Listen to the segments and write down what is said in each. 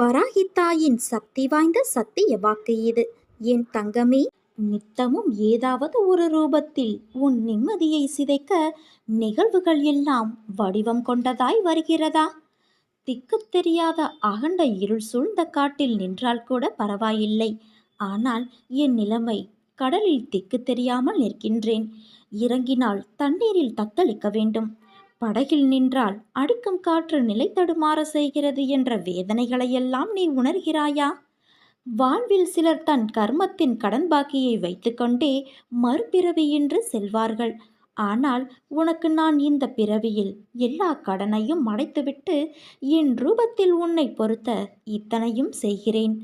வராகித்தாயின் சக்தி வாய்ந்த சத்திய வாக்கு இது. என் தங்கமே நித்தமும் ஏதாவது ஒரு ரூபத்தில் உன் நிம்மதியை சிதைக்க நிகழ்வுகள் எல்லாம் வடிவம் கொண்டதாய் வருகிறதா? திக்கு தெரியாத அகண்ட இருள் சூழ்ந்த காட்டில் நின்றால் கூட பரவாயில்லை. ஆனால் என் நிலைமை கடலில் திக்கு தெரியாமல் நிற்கின்றேன். இறங்கினால் தண்ணீரில் தத்தளிக்க வேண்டும். படகில் நின்றால் அடிக்கும் காற்று நிலை தடுமாற செய்கிறது என்ற வேதனைகளையெல்லாம் நீ உணர்கிறாயா? வாழ்வில் சிலர் தன் கர்மத்தின் கடன் பாக்கியை வைத்துக்கொண்டே மறுபிறவியின்றி செல்வார்கள். ஆனால் உனக்கு நான் இந்த பிறவியில் எல்லா கடனையும் அடைத்துவிட்டு என் ரூபத்தில் உன்னை பொறுத்த இத்தனையும் செய்கிறேன்.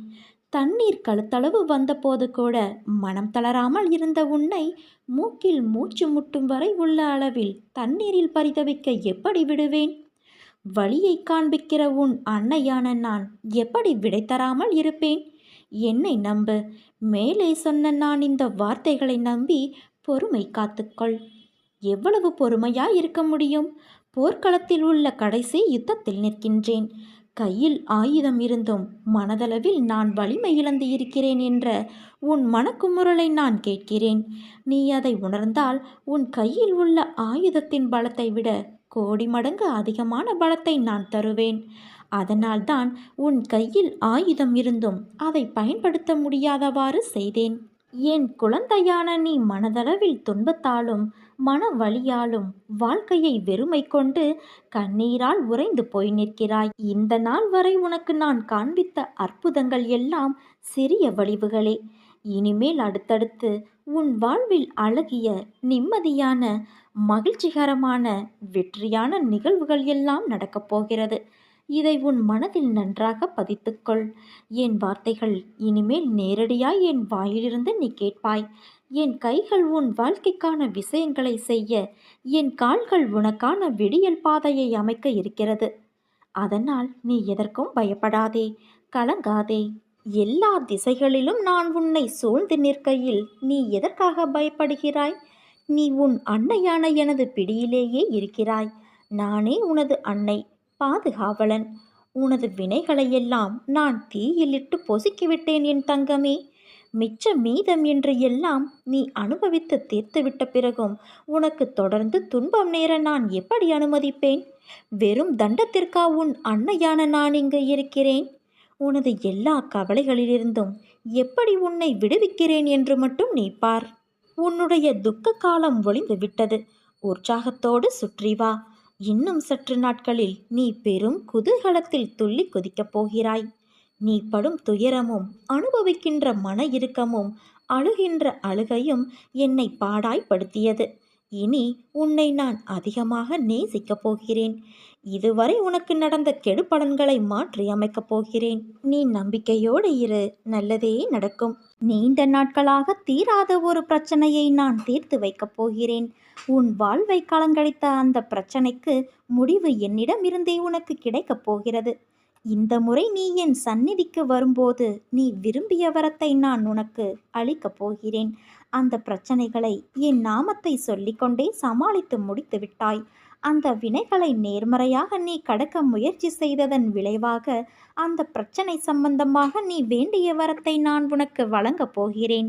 தண்ணீர் கழுத்தளவு வந்தபோது கூட மனம் தளராமல் இருந்த உன்னை மூக்கில் மூச்சு முட்டும் வரை உள்ள அளவில் தண்ணீரில் பரிதவிக்க எப்படி விடுவேன்? வழியை காண்பிக்கிற உன் அன்னையான நான் எப்படி விடை தராமல் இருப்பேன்? என்னை நம்பு. மேலே சொன்ன நான் இந்த வார்த்தைகளை நம்பி பொறுமை காத்துக்கொள். எவ்வளவு பொறுமையாய் இருக்க முடியும்? போர்க்களத்தில் உள்ள கடைசி யுத்தத்தில் நிற்கின்றேன். கையில் ஆயுதம் இருந்தும் மனதளவில் நான் வலிமை இழந்து இருக்கிறேன் என்ற உன் மனக்குமுறலை நான் கேட்கிறேன். நீ அதை உணர்ந்தால் உன் கையில் உள்ள ஆயுதத்தின் பலத்தை விட கோடி மடங்கு அதிகமான பலத்தை நான் தருவேன். அதனால்தான் உன் கையில் ஆயுதம் இருந்தும் அதை பயன்படுத்த முடியாதவாறு செய்தேன். என் குழந்தையான நீ மனதளவில் துன்பத்தாலும் மன வழியாலும் வாழ்க்கையை வெறுமை கொண்டு கண்ணீரால் உறைந்து போய் நிற்கிறாய். இந்த நாள் வரை உனக்கு நான் காண்பித்த அற்புதங்கள் எல்லாம் சிறிய வடிவுகளே. இனிமேல் அடுத்தடுத்து உன் வாழ்வில் அழகிய நிம்மதியான மகிழ்ச்சிகரமான வெற்றியான நிகழ்வுகள் எல்லாம் நடக்கப் போகிறது. இதை உன் மனதில் நன்றாக பதித்துக்கொள். என் வார்த்தைகள் இனிமேல் நேரடியாய் என் வாயிலிருந்து நீ கேட்பாய். என் கைகள் உன் வாழ்க்கைக்கான விஷயங்களை செய்ய. என் கால்கள் உனக்கான விடியல் பாதையை அமைக்க இருக்கிறது. அதனால் நீ எதற்கும் பயப்படாதே. கலங்காதே. எல்லா திசைகளிலும் நான் உன்னை சூழ்ந்து நிற்கையில் நீ எதற்காக பயப்படுகிறாய்? நீ உன் அன்னையான எனது பிடியிலேயே இருக்கிறாய். நானே உனது அன்னை. பாதுகாவலன். உனது வினைகளையெல்லாம் நான் தீயிலிட்டு பொசுக்கிவிட்டேன் என் தங்கமே. மிச்ச மீதம் என்று எல்லாம் நீ அனுபவித்து தீர்த்துவிட்ட பிறகும் உனக்கு தொடர்ந்து துன்பம் நேர நான் எப்படி அனுமதிப்பேன்? வெறும் தண்டத்திற்கா உன் அன்னையான நான் இங்கு இருக்கிறேன்? உனது எல்லா கவலைகளிலிருந்தும் எப்படி உன்னை விடுவிக்கிறேன் என்று மட்டும் நீ பார். உன்னுடைய துக்க காலம் ஒளிந்து விட்டது உற்சாகத்தோடு சுற்றி வா. இன்னும் சற்று நாட்களில் நீ பெரும் குதூகலத்தில் துள்ளி குதிக்கப் போகிறாய். நீ படும் துயரமும் அனுபவிக்கின்ற மன இறுக்கமும் அழுகின்ற அழுகையும் என்னை பாடாய்ப்படுத்தியது. இனி உன்னை நான் அதிகமாக நேசிக்கப் போகிறேன். இதுவரை உனக்கு நடந்த கெடுபலன்களை மாற்றி அமைக்கப் போகிறேன். நீ நம்பிக்கையோடு இரு. நல்லதே நடக்கும். நீண்ட நாட்களாக தீராத ஒரு பிரச்சனையை நான் தீர்த்து வைக்கப் போகிறேன். உன் வாழ்வை கலங்கடித்த அந்த பிரச்சனைக்கு முடிவு என்னிடம் இருந்தே உனக்கு கிடைக்கப் போகிறது. இந்த முறை நீ என் சந்நிதிக்கு வரும்போது நீ விரும்பிய வரத்தை நான் உனக்கு அளிக்கப் போகிறேன். அந்த பிரச்சனைகளை என் நாமத்தை சொல்லிக்கொண்டே சமாளித்து முடித்து விட்டாய். அந்த வினைகளை நேர்மறையாக நீ கடக்க முயற்சி செய்ததன் விளைவாக அந்த பிரச்சனை சம்பந்தமாக நீ வேண்டிய வரத்தை நான் உனக்கு வழங்கப் போகிறேன்.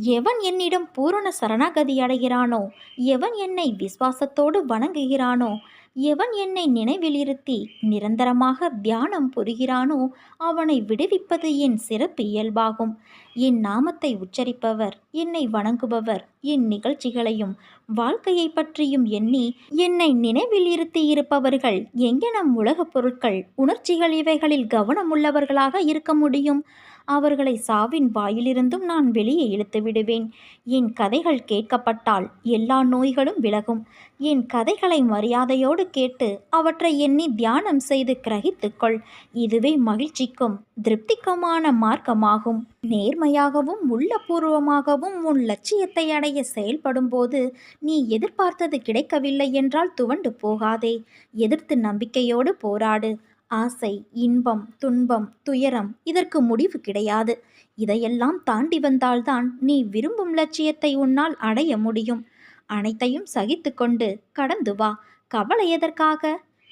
எவன் என்னிடம் பூரண சரணாகதி அடைகிறானோ? எவன் என்னை விசுவாசத்தோடு வணங்குகிறானோ? எவன் என்னை நினைவில் இருத்தி நிரந்தரமாக தியானம் புரிகிறானோ? அவனை விடுவிப்பது என் சிறப்பு இயல்பாகும். என் நாமத்தை உச்சரிப்பவர் என்னை வணங்குபவர் என் நிகழ்ச்சிகளையும் வாழ்க்கையை பற்றியும் எண்ணி என்னை நினைவில் இருத்தி இருப்பவர்கள் எங்கெனம் உலகப் பொருட்கள் உணர்ச்சிகள் இவைகளில் கவனமுள்ளவர்களாக இருக்க முடியும்? அவர்களை சாவின் வாயிலிருந்தும் நான் வெளியே இழுத்து விடுவேன். என் கதைகள் கேட்கப்பட்டால் எல்லா நோய்களும் விலகும். என் கதைகளை மரியாதையோடு கேட்டு அவற்றை எண்ணி தியானம் செய்து கிரகித்துக்கொள் இதுவே மகிழ்ச்சிக்கும் திருப்திக்குமான மார்க்கமாகும். நேர்மையாகவும் உள்ளபூர்வமாகவும் உன் லட்சியத்தை அடைய செயல்படும்போது நீ எதிர்பார்த்தது கிடைக்கவில்லை என்றால் துவண்டு போகாதே. எதிர்த்து நம்பிக்கையோடு போராடு. ஆசை இன்பம் துன்பம் துயரம் இதற்கு முடிவு கிடையாது. இதையெல்லாம் தாண்டி வந்தால்தான் நீ விரும்பும் லட்சியத்தை உன்னால் அடைய முடியும். அனைத்தையும் சகித்து கொண்டு கடந்து வா. கவலை எதற்காக?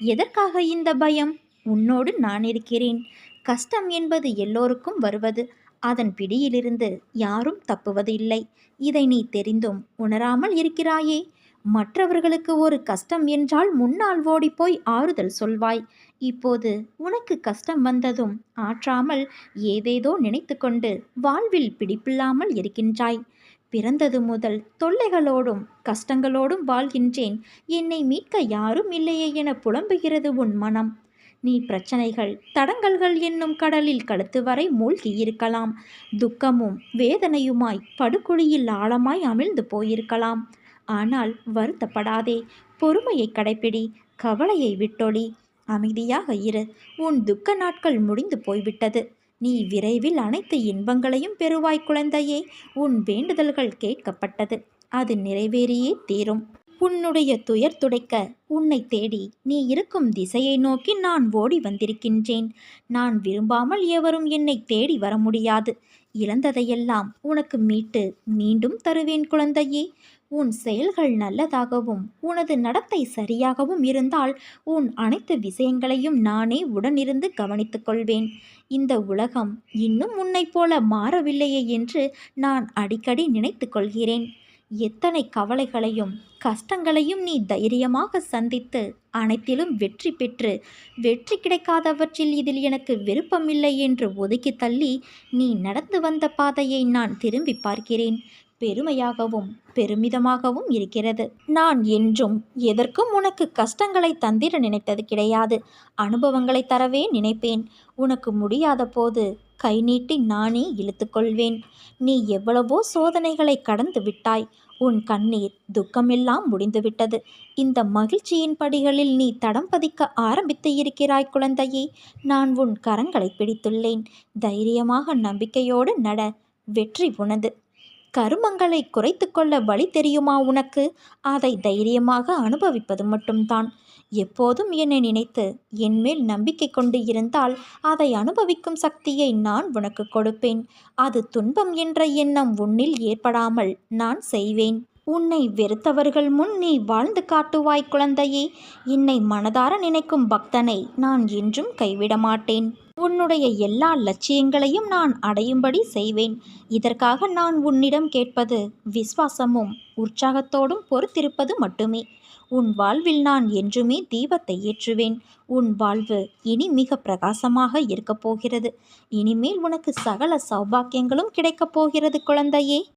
எதற்காக இந்த பயம்? உன்னோடு நான் இருக்கிறேன். கஷ்டம் என்பது எல்லோருக்கும் வருவது. அதன் பிடியிலிருந்து யாரும் தப்புவது இல்லை இதை நீ தெரிந்தும் உணராமல் இருக்கிறாயே. மற்றவர்களுக்கு ஒரு கஷ்டம் என்றால் முன்னால் ஓடிப்போய் ஆறுதல் சொல்வாய். இப்போது உனக்கு கஷ்டம் வந்ததும் ஆற்றாமல் ஏதேதோ நினைத்து கொண்டு வாழ்வில் பிடிப்பில்லாமல் இருக்கின்றாய். பிறந்தது முதல் தொல்லைகளோடும் கஷ்டங்களோடும் வாழ்கின்றேன். என்னை மீட்க யாரும் இல்லையே என புலம்புகிறது உன் மனம். நீ பிரச்சனைகள் தடங்கல்கள் என்னும் கடலில் கழுத்து வரை மூழ்கி இருக்கலாம் துக்கமும் வேதனையுமாய் படுகுழியில் ஆழமாய் அமிழ்ந்து போயிருக்கலாம். ஆனால் வருத்தப்படாதே பொறுமையை கடைப்பிடி கவலையை விட்டொழி அமைதியாக இரு உன் துக்க நாட்கள் முடிந்து போய்விட்டது. நீ விரைவில் அனைத்து இன்பங்களையும் பெறுவாய் குழந்தையே உன் வேண்டுதல்கள் கேட்கப்பட்டது. அது நிறைவேறியே தீரும். உன்னுடைய துயர் துடைக்க உன்னை தேடி நீ இருக்கும் திசையை நோக்கி நான் ஓடி வந்திருக்கின்றேன். நான் விரும்பாமல் எவரும் என்னை தேடி வர முடியாது. இழந்ததையெல்லாம் உனக்கு மீட்டு மீண்டும் தருவேன் குழந்தையே. உன் செயல்கள் நல்லதாகவும் உனது நடத்தை சரியாகவும் இருந்தால் உன் அனைத்து விஷயங்களையும் நானே உடனிருந்து கவனித்துக் கொள்வேன். இந்த உலகம் இன்னும் உன்னைப் போல மாறவில்லையே என்று நான் அடிக்கடி நினைத்து கொள்கிறேன். எத்தனை கவலைகளையும் கஷ்டங்களையும் நீ தைரியமாக சந்தித்து அனைத்திலும் வெற்றி பெற்று வெற்றி கிடைக்காதவற்றில் இதில் எனக்கு விருப்பமில்லை என்று ஒதுக்கி தள்ளி நீ நடந்து வந்த பாதையை நான் திரும்பி பார்க்கிறேன். பெருமையாகவும் பெருமிதமாகவும் இருக்கிறது. நான் என்றும் எதற்கும் உனக்கு கஷ்டங்களை தந்திர நினைத்தது கிடையாது. அனுபவங்களை தரவே நினைப்பேன். உனக்கு முடியாத போது கை நீட்டி நானே இழுத்துக்கொள்வேன். நீ எவ்வளவோ சோதனைகளை கடந்து விட்டாய். உன் கண்ணீர் துக்கமெல்லாம் முடிந்துவிட்டது. இந்த மகிழ்ச்சியின் படிகளில் நீ தடம் பதிக்க ஆரம்பித்து இருக்கிறாய் குழந்தையே. நான் உன் கரங்களை பிடித்துள்ளேன். தைரியமாக நம்பிக்கையோடு நட. வெற்றி உனது. கருமங்களை குறைத்து கொள்ள வழி தெரியுமா உனக்கு? அதை தைரியமாக அனுபவிப்பது மட்டும்தான். எப்போதும் என்னை நினைத்து என்மேல் நம்பிக்கை கொண்டு இருந்தால் அதை அனுபவிக்கும் சக்தியை நான் உனக்கு கொடுப்பேன். அது துன்பம் என்ற எண்ணம் உன்னில் ஏற்படாமல் நான் செய்வேன். உன்னை வெறுத்தவர்கள் முன் நீ வாழ்ந்து காட்டுவாய் குழந்தையே. என்னை மனதார நினைக்கும் பக்தனை நான் என்றும் கைவிட மாட்டேன் உன்னுடைய எல்லா லட்சியங்களையும் நான் அடையும்படி செய்வேன். இதற்காக நான் உன்னிடம் கேட்பது விஸ்வாசமும் உற்சாகத்தோடும் பொறுத்திருப்பது மட்டுமே. உன் வாழ்வில் நான் என்றுமே தீபத்தை ஏற்றுவேன். உன் வாழ்வு இனி மிக பிரகாசமாக இருக்கப் போகிறது. இனிமேல் உனக்கு சகல சௌபாக்கியங்களும் கிடைக்கப் போகிறது குழந்தையே.